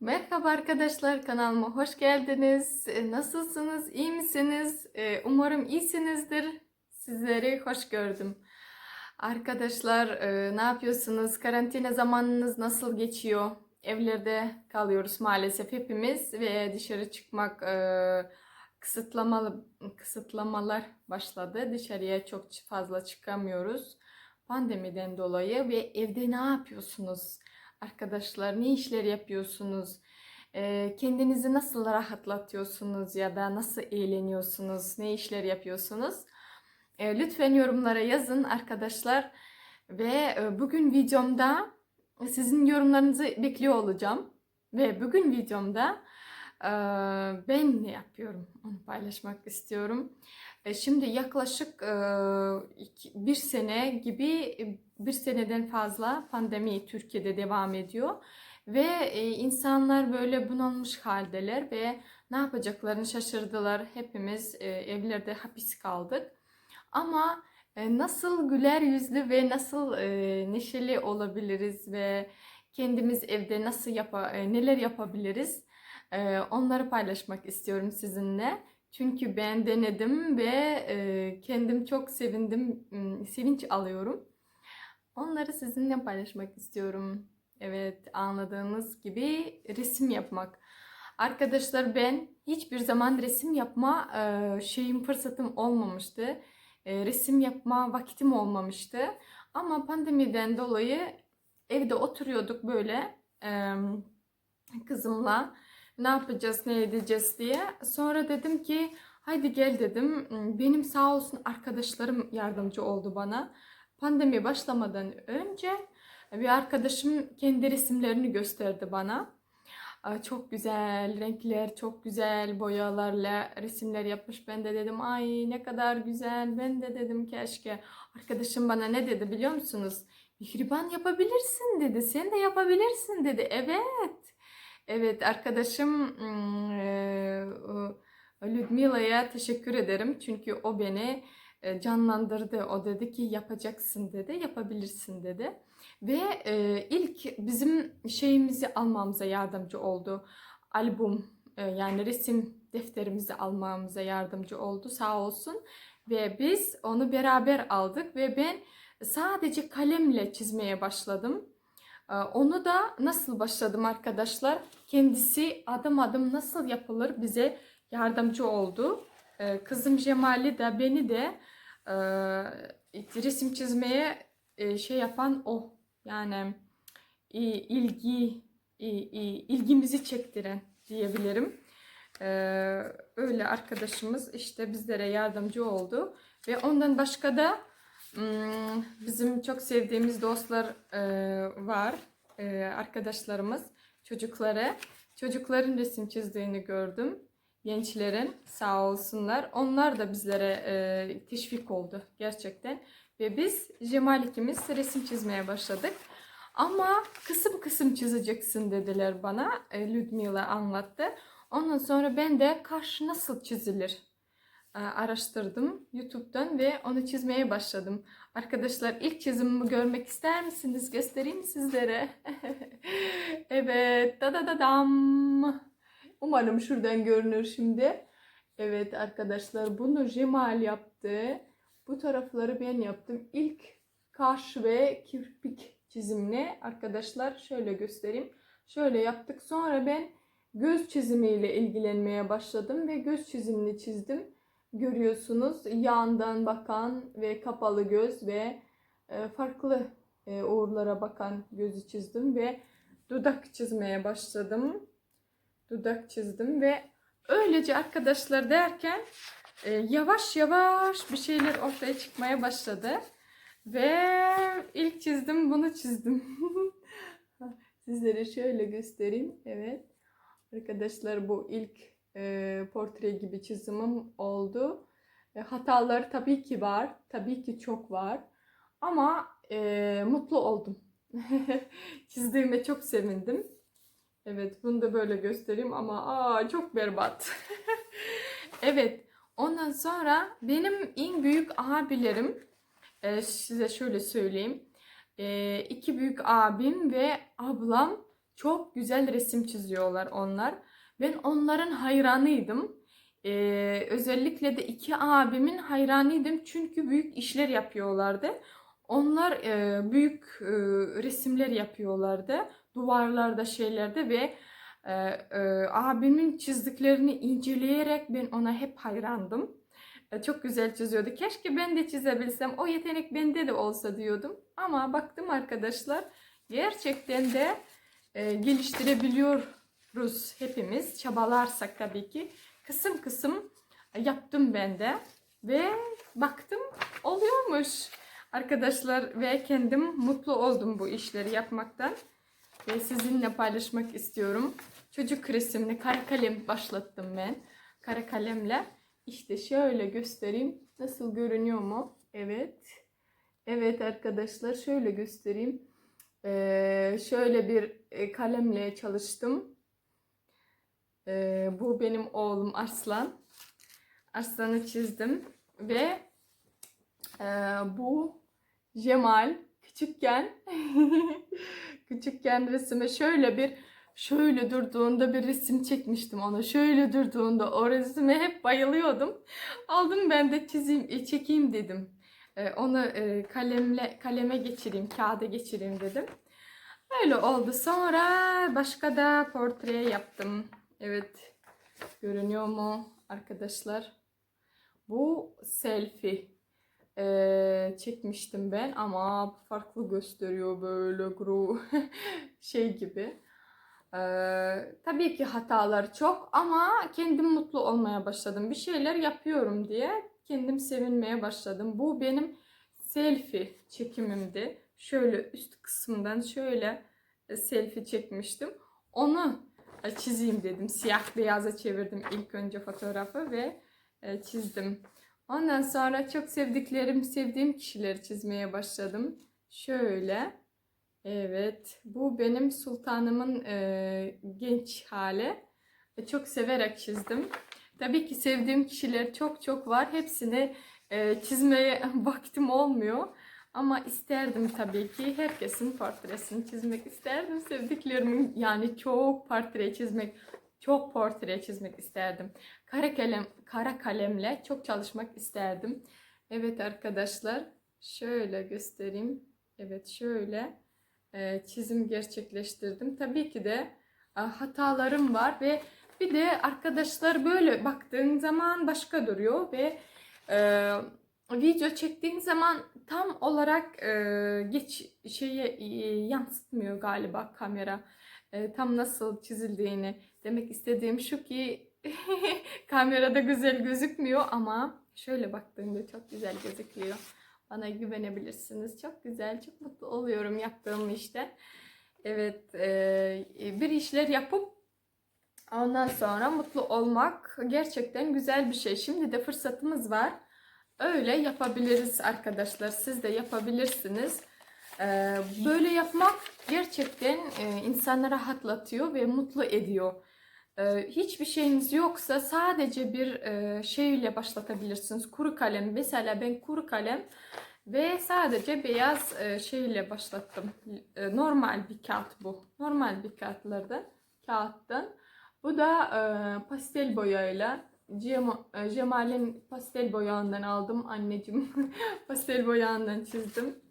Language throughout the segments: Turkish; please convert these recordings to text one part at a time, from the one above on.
Merhaba arkadaşlar kanalıma hoş geldiniz. E, Nasılsınız? İyi misiniz? E, Umarım iyisinizdir. Sizleri hoş gördüm. Arkadaşlar e, ne yapıyorsunuz? Karantina zamanınız nasıl geçiyor? Evlerde kalıyoruz maalesef hepimiz ve dışarı çıkmak kısıtlamalı kısıtlamalar başladı. Dışarıya çok fazla çıkamıyoruz pandemiden dolayı ve evde ne yapıyorsunuz? Arkadaşlar ne işler yapıyorsunuz? Kendinizi nasıl rahatlatıyorsunuz ya da nasıl eğleniyorsunuz? Ne işler yapıyorsunuz? Lütfen yorumlara yazın arkadaşlar. Ve bugün videomda sizin yorumlarınızı bekliyor olacağım. Ve bugün videomda ben ne yapıyorum onu paylaşmak istiyorum. Şimdi yaklaşık bir sene gibi bir seneden fazla pandemi Türkiye'de devam ediyor ve insanlar böyle bunalmış haldeler ve ne yapacaklarını şaşırdılar. Hepimiz evlerde hapis kaldık. Ama nasıl güler yüzlü ve nasıl neşeli olabiliriz ve kendimiz evde nasıl yapa, neler yapabiliriz onları paylaşmak istiyorum sizinle. Çünkü ben denedim ve kendim çok sevindim, m, sevinç alıyorum. Onları sizinle paylaşmak istiyorum. Evet, anladığınız gibi resim yapmak. Arkadaşlar ben hiçbir zaman resim yapma şeyim fırsatım olmamıştı. Resim yapma vakitim olmamıştı. Ama pandemiden dolayı evde oturuyorduk böyle e, kızımla ne yapacağız, ne edeceğiz diye. Sonra dedim ki haydi gel dedim. Benim sağ olsun arkadaşlarım yardımcı oldu bana. Pandemi başlamadan önce bir arkadaşım kendi resimlerini gösterdi bana. Çok güzel renkler, çok güzel boyalarla resimler yapmış. Ben de dedim ay ne kadar güzel. Ben de dedim keşke. Arkadaşım bana ne dedi biliyor musunuz? Mihriban yapabilirsin dedi. Sen de yapabilirsin dedi. Evet. Evet arkadaşım Ludmila'ya teşekkür ederim. Çünkü o beni canlandırdı. O dedi ki yapacaksın dedi, yapabilirsin dedi. Ve ilk bizim şeyimizi almamıza yardımcı oldu. Albüm yani resim defterimizi almamıza yardımcı oldu sağ olsun. Ve biz onu beraber aldık ve ben sadece kalemle çizmeye başladım. Ee, Onu da nasıl başladım arkadaşlar? Kendisi adım adım nasıl yapılır bize yardımcı oldu. Ee, Kızım Cemali de beni de e, resim çizmeye e, şey yapan o. Yani ilgi ilgimizi çektiren diyebilirim. Ee, Öyle arkadaşımız işte bizlere yardımcı oldu. Ve ondan başka da Bizim çok sevdiğimiz dostlar e, var, e, arkadaşlarımız, çocukları. Çocukların resim çizdiğini gördüm. Gençlerin sağ olsunlar. Onlar da bizlere e, teşvik oldu gerçekten. Ve biz Cemal ikimiz resim çizmeye başladık. Ama kısım kısım çizeceksin dediler bana. Ludmila anlattı. Ondan sonra ben de kaş nasıl çizilir araştırdım YouTube'dan ve onu çizmeye başladım. Arkadaşlar ilk çizimimi görmek ister misiniz? Göstereyim sizlere. evet. Da da da dam. Umarım şuradan görünür şimdi. Evet arkadaşlar bunu Cemal yaptı. Bu tarafları ben yaptım. İlk kaş ve kirpik çizimini arkadaşlar şöyle göstereyim. Şöyle yaptık. Sonra ben göz çizimiyle ilgilenmeye başladım ve göz çizimini çizdim görüyorsunuz. Yandan bakan ve kapalı göz ve e, farklı e, uğurlara bakan gözü çizdim ve dudak çizmeye başladım. Dudak çizdim ve öylece arkadaşlar derken e, yavaş yavaş bir şeyler ortaya çıkmaya başladı. Ve ilk çizdim bunu çizdim. Sizlere şöyle göstereyim. Evet. Arkadaşlar bu ilk e, portre gibi çizimim oldu. E, hataları tabii ki var. Tabii ki çok var. Ama e, mutlu oldum. Çizdiğime çok sevindim. Evet bunu da böyle göstereyim ama aa, çok berbat. evet ondan sonra benim en büyük abilerim e, size şöyle söyleyeyim. E, iki büyük abim ve ablam Çok güzel resim çiziyorlar onlar. Ben onların hayranıydım. Ee, özellikle de iki abimin hayranıydım çünkü büyük işler yapıyorlardı. Onlar e, büyük e, resimler yapıyorlardı duvarlarda şeylerde ve e, e, abimin çizdiklerini inceleyerek ben ona hep hayrandım. E, çok güzel çiziyordu. Keşke ben de çizebilsem. O yetenek bende de olsa diyordum. Ama baktım arkadaşlar gerçekten de e, geliştirebiliyoruz hepimiz. Çabalarsak tabii ki. Kısım kısım yaptım ben de. Ve baktım oluyormuş arkadaşlar ve kendim mutlu oldum bu işleri yapmaktan ve sizinle paylaşmak istiyorum. Çocuk resimli kara kalem başlattım ben. Kara kalemle. İşte şöyle göstereyim. Nasıl görünüyor mu? Evet. Evet arkadaşlar şöyle göstereyim. Ee, şöyle bir e, kalemle çalıştım. Ee, bu benim oğlum Arslan. Arslan'ı çizdim ve e, bu Cemal küçükken küçükken resime şöyle bir şöyle durduğunda bir resim çekmiştim ona. Şöyle durduğunda o resime hep bayılıyordum. Aldım ben de çizeyim, e, çekeyim dedim. E, onu e, kalemle kaleme geçireyim, kağıda geçireyim dedim. Öyle oldu. Sonra başka da portre yaptım. Evet. Görünüyor mu arkadaşlar? Bu selfie e, çekmiştim ben ama farklı gösteriyor böyle gru şey gibi. E, tabii ki hatalar çok ama kendim mutlu olmaya başladım. Bir şeyler yapıyorum diye kendim sevinmeye başladım. Bu benim selfie çekimimdi. Şöyle üst kısımdan şöyle selfie çekmiştim. Onu çizeyim dedim. Siyah beyaza çevirdim ilk önce fotoğrafı ve e, çizdim. Ondan sonra çok sevdiklerim, sevdiğim kişileri çizmeye başladım. Şöyle. Evet. Bu benim sultanımın e, genç hali. E, çok severek çizdim. Tabii ki sevdiğim kişiler çok çok var. Hepsini e, çizmeye vaktim olmuyor. Ama isterdim tabii ki herkesin portresini çizmek isterdim. Sevdiklerimin yani çok portre çizmek, çok portre çizmek isterdim. Kara kalem, kara kalemle çok çalışmak isterdim. Evet arkadaşlar, şöyle göstereyim. Evet şöyle e, çizim gerçekleştirdim. Tabii ki de e, hatalarım var ve bir de arkadaşlar böyle baktığın zaman başka duruyor ve e, video çektiğin zaman tam olarak e, geç şeye e, yansıtmıyor galiba kamera. E, tam nasıl çizildiğini demek istediğim şu ki kamerada güzel gözükmüyor ama şöyle baktığımda çok güzel gözüküyor. Bana güvenebilirsiniz. Çok güzel, çok mutlu oluyorum yaptığım işte. Evet, e, bir işler yapıp ondan sonra mutlu olmak gerçekten güzel bir şey. Şimdi de fırsatımız var. Öyle yapabiliriz arkadaşlar. Siz de yapabilirsiniz. E, böyle yapmak gerçekten e, insanı rahatlatıyor ve mutlu ediyor. Ee, hiçbir şeyiniz yoksa sadece bir e, şeyle başlatabilirsiniz. Kuru kalem. Mesela ben kuru kalem ve sadece beyaz e, şeyle başlattım. E, normal bir kağıt bu. Normal bir kağıtlardan. Kağıttan. Bu da pastel boyayla Cemal'in pastel boyağından aldım. Anneciğim pastel boyağından çizdim.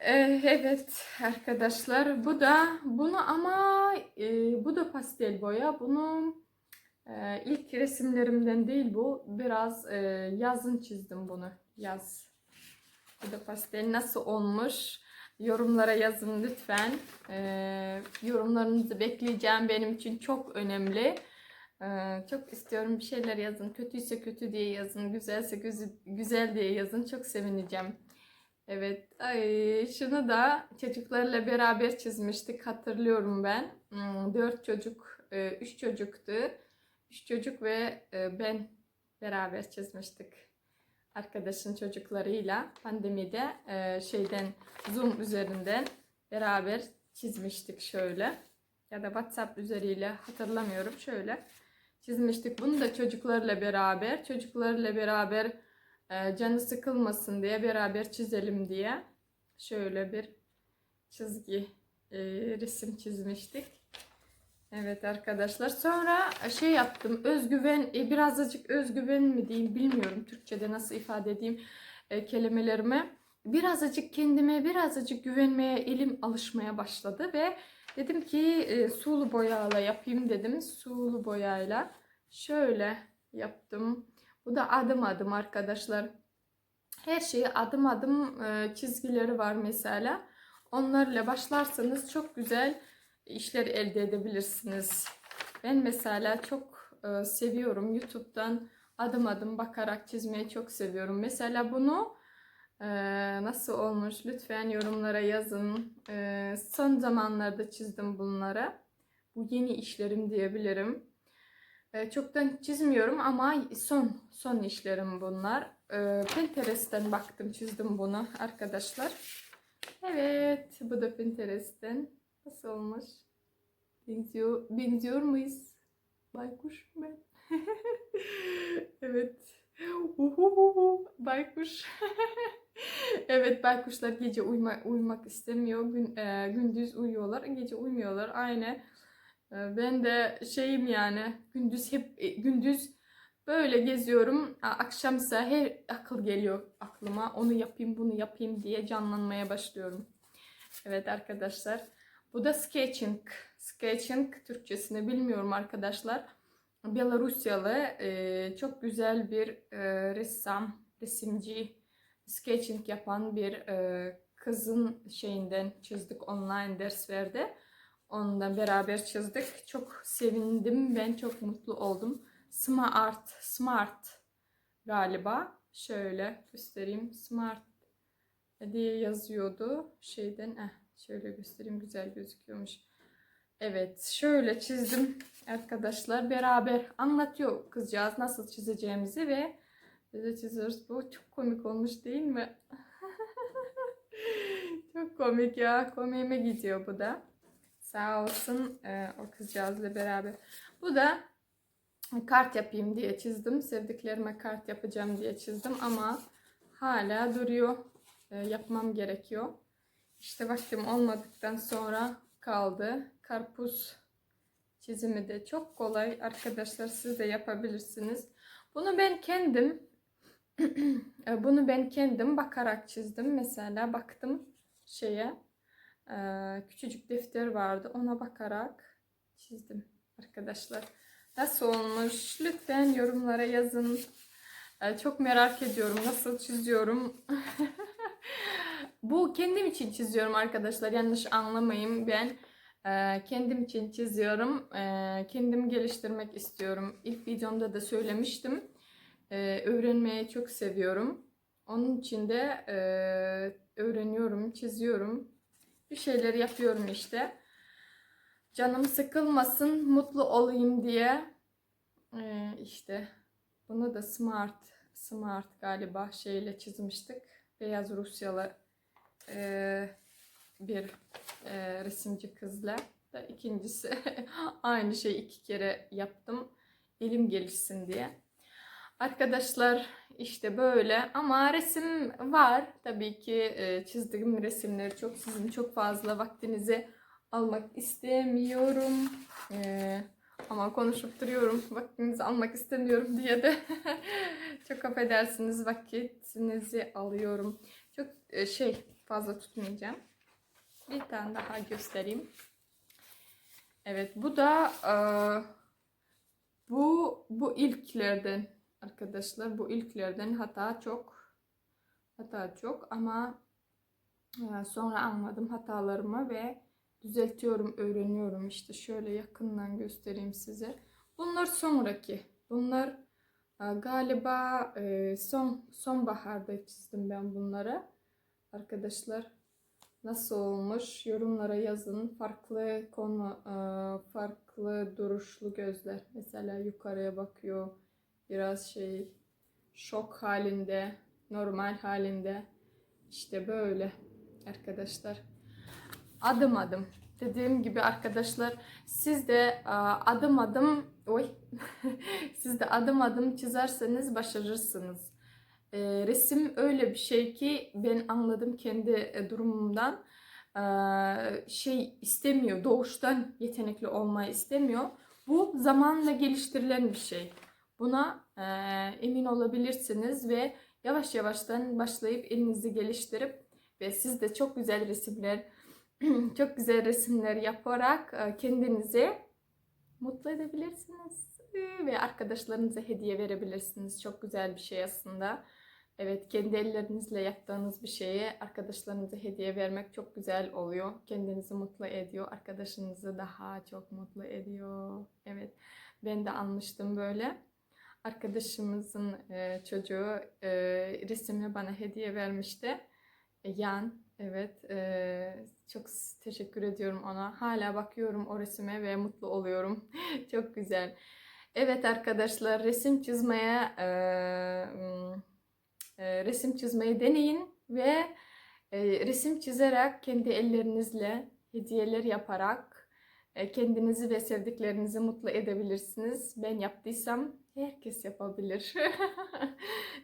Ee, evet arkadaşlar bu da bunu ama e, bu da pastel boya. Bunu e, ilk resimlerimden değil bu. Biraz e, yazın çizdim bunu. Yaz. Bu da pastel nasıl olmuş? Yorumlara yazın lütfen. E, yorumlarınızı bekleyeceğim. Benim için çok önemli. E, çok istiyorum bir şeyler yazın. Kötüyse kötü diye yazın. Güzelse güzel diye yazın. Çok sevineceğim. Evet, ay şunu da çocuklarla beraber çizmiştik hatırlıyorum ben. Hmm, dört çocuk, e, üç çocuktu. Üç çocuk ve e, ben beraber çizmiştik. Arkadaşın çocuklarıyla pandemide e, şeyden Zoom üzerinden beraber çizmiştik şöyle. Ya da WhatsApp üzeriyle hatırlamıyorum şöyle çizmiştik. Bunu da çocuklarla beraber, çocuklarla beraber ee, canı sıkılmasın diye beraber çizelim diye şöyle bir çizgi e, resim çizmiştik. Evet arkadaşlar. Sonra şey yaptım. Özgüven, e, birazcık özgüven mi diyeyim bilmiyorum Türkçe'de nasıl ifade edeyim e, kelimelerimi. Birazcık kendime, birazcık güvenmeye, elim alışmaya başladı ve dedim ki e, sulu boyayla yapayım dedim. Sulu boyayla şöyle yaptım. Bu da adım adım arkadaşlar. Her şeyi adım adım e, çizgileri var mesela. Onlarla başlarsanız çok güzel işler elde edebilirsiniz. Ben mesela çok e, seviyorum YouTube'dan adım adım bakarak çizmeyi çok seviyorum. Mesela bunu e, nasıl olmuş lütfen yorumlara yazın. E, son zamanlarda çizdim bunları. Bu yeni işlerim diyebilirim. E, çoktan çizmiyorum ama son son işlerim bunlar. Pinterest'ten baktım çizdim bunu arkadaşlar. Evet bu da Pinterest'ten. Nasıl olmuş? Benziyor, benziyor muyuz? Baykuş ben. evet. Uhuhuhu, baykuş. evet baykuşlar gece uyuma, uyumak istemiyor. Gün, e, gündüz uyuyorlar. Gece uyumuyorlar. Aynı. E, ben de şeyim yani gündüz hep e, gündüz böyle geziyorum. Akşamsa her akıl geliyor aklıma. Onu yapayım bunu yapayım diye canlanmaya başlıyorum. Evet arkadaşlar. Bu da sketching. Sketching Türkçesini bilmiyorum arkadaşlar. Belarusyalı e, çok güzel bir e, ressam, resimci, sketching yapan bir e, kızın şeyinden çizdik online ders verdi. Onunla beraber çizdik. Çok sevindim. Ben çok mutlu oldum. Smart, smart galiba. Şöyle göstereyim. Smart diye yazıyordu şeyden. Eh, şöyle göstereyim güzel gözüküyormuş. Evet şöyle çizdim arkadaşlar. Beraber anlatıyor kızcağız nasıl çizeceğimizi ve de çiziyoruz. Bu çok komik olmuş değil mi? çok komik ya. Komiğime gidiyor bu da. Sağ olsun e, o kızcağızla beraber. Bu da kart yapayım diye çizdim. Sevdiklerime kart yapacağım diye çizdim ama hala duruyor. E, yapmam gerekiyor. İşte vaktim olmadıktan sonra kaldı. Karpuz çizimi de çok kolay. Arkadaşlar siz de yapabilirsiniz. Bunu ben kendim e, bunu ben kendim bakarak çizdim. Mesela baktım şeye e, küçücük defter vardı. Ona bakarak çizdim arkadaşlar. Nasıl olmuş? Lütfen yorumlara yazın. E, Çok merak ediyorum nasıl çiziyorum. Bu kendim için çiziyorum arkadaşlar. Yanlış anlamayın. Ben e, kendim için çiziyorum. E, kendimi geliştirmek istiyorum. İlk videomda da söylemiştim. E, öğrenmeyi çok seviyorum. Onun için de e, öğreniyorum, çiziyorum. Bir şeyler yapıyorum işte. Canım sıkılmasın, mutlu olayım diye. E, işte bunu da smart, smart galiba şeyle çizmiştik. Beyaz Rusyalı e, bir e, resimci kızla da ikincisi aynı şey iki kere yaptım elim gelişsin diye. Arkadaşlar işte böyle ama resim var tabii ki e, çizdiğim resimleri çok sizin çok fazla vaktinizi almak istemiyorum. E, ama konuşup duruyorum vaktinizi almak istemiyorum diye de çok affedersiniz vakitinizi alıyorum. Çok e, şey fazla tutmayacağım. Bir tane daha göstereyim. Evet bu da bu bu ilklerden arkadaşlar bu ilklerden hata çok hata çok ama e, sonra anladım hatalarımı ve düzeltiyorum öğreniyorum. İşte şöyle yakından göstereyim size. Bunlar sonraki. Bunlar e, galiba e, son sonbaharda çizdim ben bunları. Arkadaşlar nasıl olmuş? Yorumlara yazın. Farklı konu farklı duruşlu gözler. Mesela yukarıya bakıyor biraz şey şok halinde normal halinde işte böyle arkadaşlar adım adım dediğim gibi arkadaşlar siz de e, adım adım oy siz de adım adım çizerseniz başarırsınız e, resim öyle bir şey ki ben anladım kendi e, durumumdan. eee, şey istemiyor. Doğuştan yetenekli olmayı istemiyor. Bu zamanla geliştirilen bir şey. Buna eee, emin olabilirsiniz ve yavaş yavaştan başlayıp elinizi geliştirip ve siz de çok güzel resimler çok güzel resimler yaparak e, kendinizi mutlu edebilirsiniz E, ve arkadaşlarınıza hediye verebilirsiniz. Çok güzel bir şey aslında. Evet, kendi ellerinizle yaptığınız bir şeyi arkadaşlarınıza hediye vermek çok güzel oluyor. Kendinizi mutlu ediyor, arkadaşınızı daha çok mutlu ediyor. Evet, ben de almıştım böyle. Arkadaşımızın e, çocuğu e, resmi bana hediye vermişti. E, Yan, evet. e, çok teşekkür ediyorum ona. Hala bakıyorum o resime ve mutlu oluyorum. Çok güzel. Evet arkadaşlar, resim çizmeye e, e, resim çizmeyi deneyin ve e, resim çizerek kendi ellerinizle hediyeler yaparak e, kendinizi ve sevdiklerinizi mutlu edebilirsiniz. Ben yaptıysam herkes yapabilir.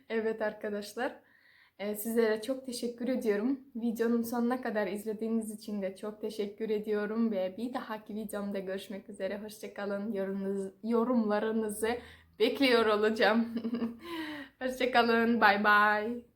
Evet arkadaşlar. Ee, Sizlere çok teşekkür ediyorum. Videonun sonuna kadar izlediğiniz için de çok teşekkür ediyorum ve bir dahaki videomda görüşmek üzere. Hoşçakalın. Yorumunuz, yorumlarınızı bekliyor olacağım. Hoşçakalın. Bye bye.